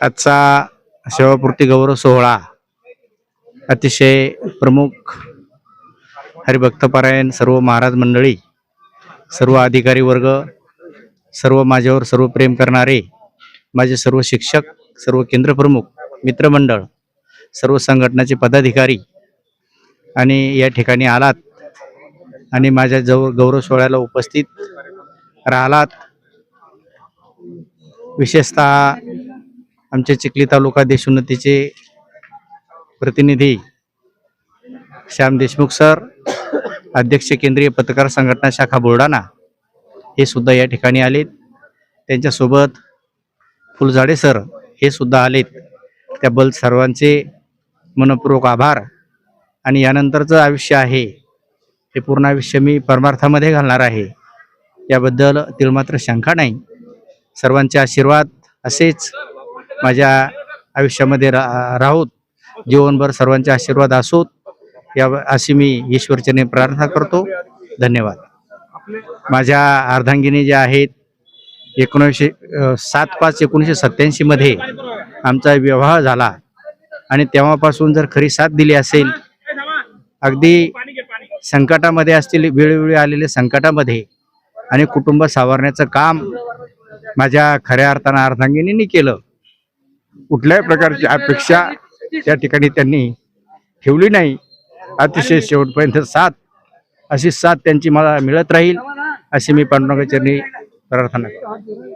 आजचा सेवापूर्ती गौरव सोहळा अतिशय प्रमुख हरिभक्तपरायण सर्व महाराज मंडळी सर्व अधिकारी वर्ग सर्व माझ्यावर सर्व प्रेम करणारे माझे सर्व शिक्षक सर्व केंद्रप्रमुख मित्रमंडळ सर्व संघटनाचे पदाधिकारी आणि या ठिकाणी आलात आणि माझ्या जवळ गौरव सोहळ्याला उपस्थित राहिलात. विशेषतः आमचे चिखली तालुका देशोन्नतीचे प्रतिनिधी श्याम देशमुख सर अध्यक्ष केंद्रीय पत्रकार संघटना शाखा बुलडाणा हे सुद्धा या ठिकाणी आलेत. त्यांच्यासोबत फुलझाडे सर हे सुद्धा आलेत. त्याबद्दल सर्वांचे मनपूर्वक आभार. आणि यानंतरचं आयुष्य आहे हे पूर्ण आयुष्य मी परमार्थामध्ये घालणार आहे. याबद्दल तिळमात्र शंका नाही. सर्वांचे आशीर्वाद असेच माझ्या आयुष्यामध्ये रा राहोत जीवनभर सर्वांचे आशीर्वाद असोत या अशी मी ईश्वरचने प्रार्थना करतो. धन्यवाद. माझ्या अर्धांगिनी ज्या आहेत एकोणीसशे सात पाच एकोणीसशे सत्त्याऐंशीमध्ये आमचा विवाह झाला. आणि तेव्हापासून जर खरी साथ दिली असेल अगदी संकटामध्ये असतील वेळोवेळी आलेले संकटामध्ये आणि कुटुंब सावरण्याचं काम माझ्या खऱ्या अर्थानं अर्धांगिनीने केलं. कुठल्याही प्रकारची अपेक्षा त्या ठिकाणी त्यांनी ठेवली नाही. अतिशय शेवटपर्यंत साथ अशी साथ त्यांची मला मिळत राहील अशी मी पांडुरंगाचरणी प्रार्थना करतो.